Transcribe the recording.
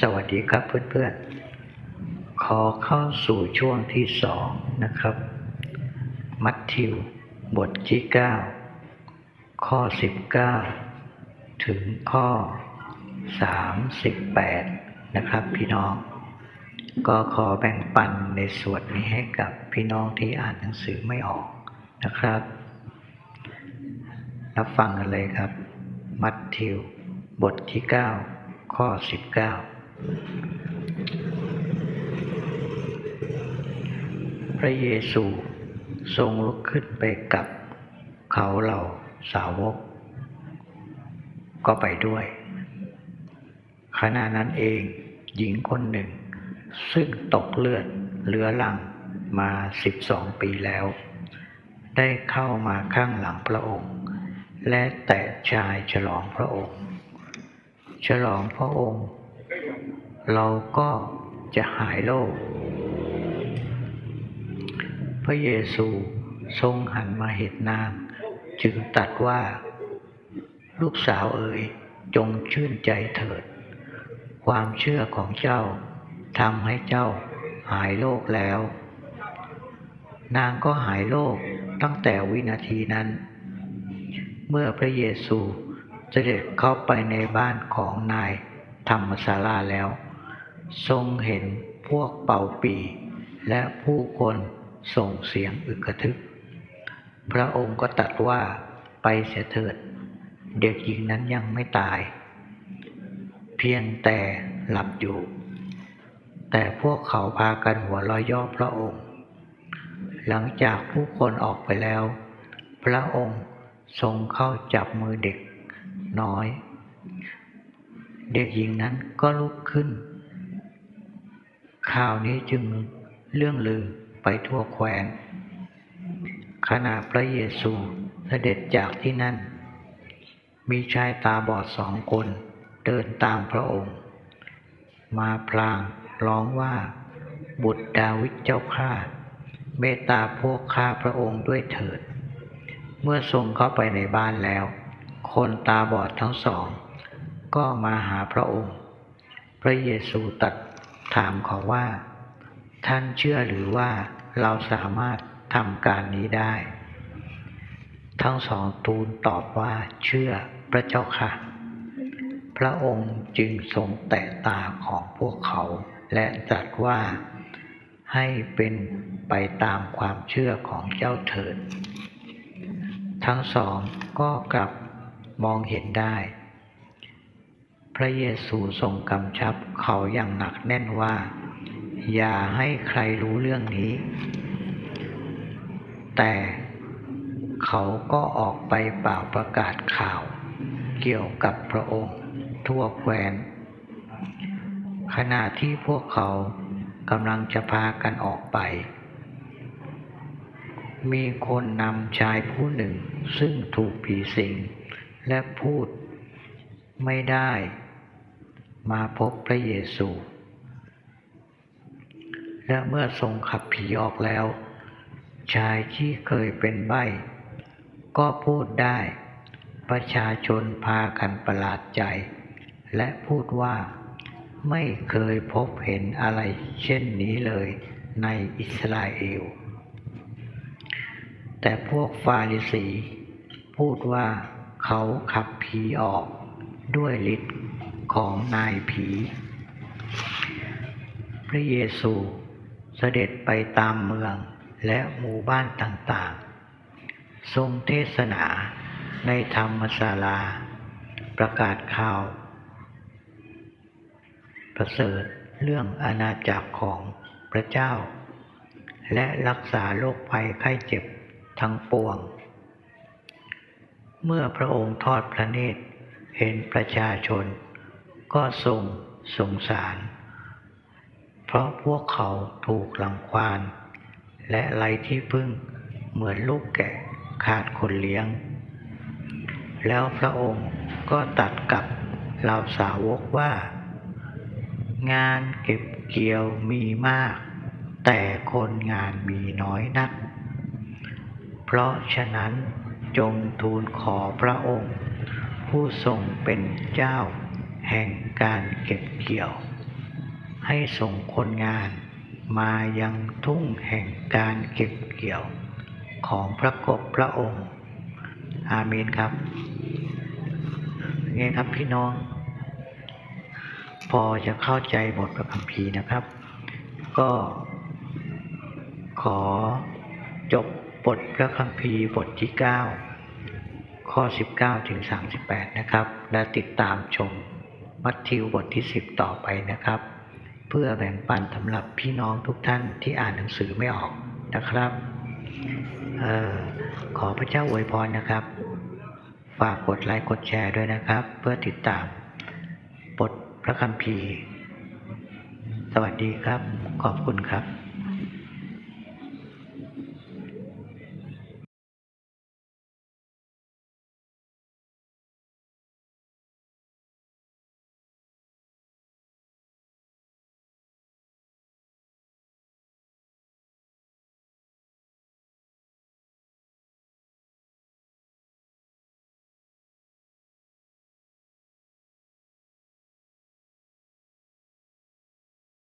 สวัสดีครับเพื่อนๆ ขอเข้าสู่ช่วงที่สองนะครับ มัทธิว บทที่เก้าข้อสิบเก้าถึงข้อสามสิบแปดนะครับพี่น้อง ก็ขอแบ่งปันในส่วนนี้ให้กับพี่น้องที่อ่านหนังสือไม่ออกนะครับ รับฟังกันเลยครับ มัทธิว บทที่ 9ข้อ19 พระเยซูทรงลุกขึ้นไปกับเขาเหล่าสาวก ก็ไปด้วย ขณะนั้นเองหญิงคนหนึ่ง ซึ่งตกเลือดเลือลังมาสิบสองปีแล้ว ได้เข้ามาข้างหลังพระองค์ และแตะชายฉลองพระองค์ ฉลองพระองค์ เราก็จะหายโรค พระเยซูทรงหันมาเห็นนาง จึงตัดว่า ลูกสาวเอ๋ยจงชื่นใจเถิด ความเชื่อของเจ้าทำให้เจ้าหายโรคแล้ว นางก็หายโรคตั้งแต่วินาทีนั้น เมื่อพระเยซูเสด็จเข้าไปในบ้านของนายธรรมศาลาแล้ว ทรงเห็นพวกเป่าปี และผู้คนส่งเสียงอึกกระทึก พระองค์ก็ตรัสว่าไปเสียเถิด เด็กหญิงนั้นยังไม่ตาย เพียงแต่หลับอยู่ แต่พวกเขาพากันหัวร้อยย่อพระองค์ หลังจากผู้คนออกไปแล้ว พระองค์ทรงเข้าจับมือเด็กน้อย เด็กหญิงนั้นก็ลุกขึ้น ข่าวนี้จึงเรื่องลือไปทั่วแคว้นขณะพระเยซูเสด็จจากที่นั่น มีชายตาบอดสองคนเดินตามพระองค์ มาพลางร้องว่าบุตรดาวิดเจ้าข้าเมตตาพวกข้าพระองค์ด้วยเถิด เมื่อทรงเข้าไปในบ้านแล้ว คนตาบอดทั้งสอง ก็มาหาพระองค์ พระเยซูตัด ถามเขาว่า ท่านเชื่อหรือว่าเราสามารถทำการนี้ได้ ทั้งสองทูลตอบว่าเชื่อพระเจ้าค่ะ พระองค์จึงทรงแตะตาของพวกเขา และตรัสว่าให้เป็นไปตามความเชื่อของเจ้าเถิด ทั้งสองก็กลับมองเห็นได้ พระเยซูทรงกำชับเขาอย่างหนักแน่นว่า อย่าให้ใครรู้เรื่องนี้ แต่เขาก็ออกไปเป่าประกาศข่าว เกี่ยวกับพระองค์ทั่วแคว้น ขณะที่พวกเขากำลังจะพากันออกไป มีคนนำชายผู้หนึ่งซึ่งถูกผีสิงและพูดไม่ได้ มาพบพระเยซู และเมื่อทรงขับผีออกแล้ว ชายที่เคยเป็นใบ้ก็พูดได้ ประชาชนพากันประหลาดใจ และพูดว่าไม่เคยพบเห็นอะไรเช่นนี้เลยในอิสราเอล แต่พวกฟาริสี พูดว่าเขาขับผีออกด้วยฤทธิ์ ของนายผี พระเยซูเสด็จไปตามเมืองและหมู่บ้านต่างๆ ทรงเทศนาในธรรมศาลา ประกาศข่าว ประเสริฐเรื่องอาณาจักรของพระเจ้า และรักษาโรคภัยไข้เจ็บทั้งปวง เมื่อพระองค์ทอดพระเนตรเห็นประชาชน ก็ทรงสงสาร เพราะพวกเขาถูกลังควาน และไรที่พึ่งเหมือนลูกแกะขาดคนเลี้ยง แล้วพระองค์ก็ตัดกับเหล่าสาวกว่า งานเก็บเกี่ยวมีมาก แต่คนงานมีน้อยนัก เพราะฉะนั้นจงทูลขอพระองค์ ผู้ทรงเป็นเจ้า แห่งการเก็บเกี่ยว ให้ส่งคนงานมายังทุ่งแห่งการเก็บเกี่ยวของพระกบพระองค์ อาเมนครับไงครับพี่น้อง พอจะเข้าใจบทพระคัมภีร์นะครับ ก็ขอจบบทพระคัมภีร์บทที่ 9 ข้อ 19 ถึง 38 นะครับ และติดตามชม มัทธิวบทที่10ต่อไปนะครับ เพื่อแบ่งปันสำหรับพี่น้องทุกท่านที่อ่านหนังสือไม่ออกนะครับออขอพระเจ้าอวยพรนะครับ ฝากกดไลค์กดแชร์ด้วยนะครับ เพื่อติดตามบทพระคัมภีร์ สวัสดีครับ ขอบคุณครับ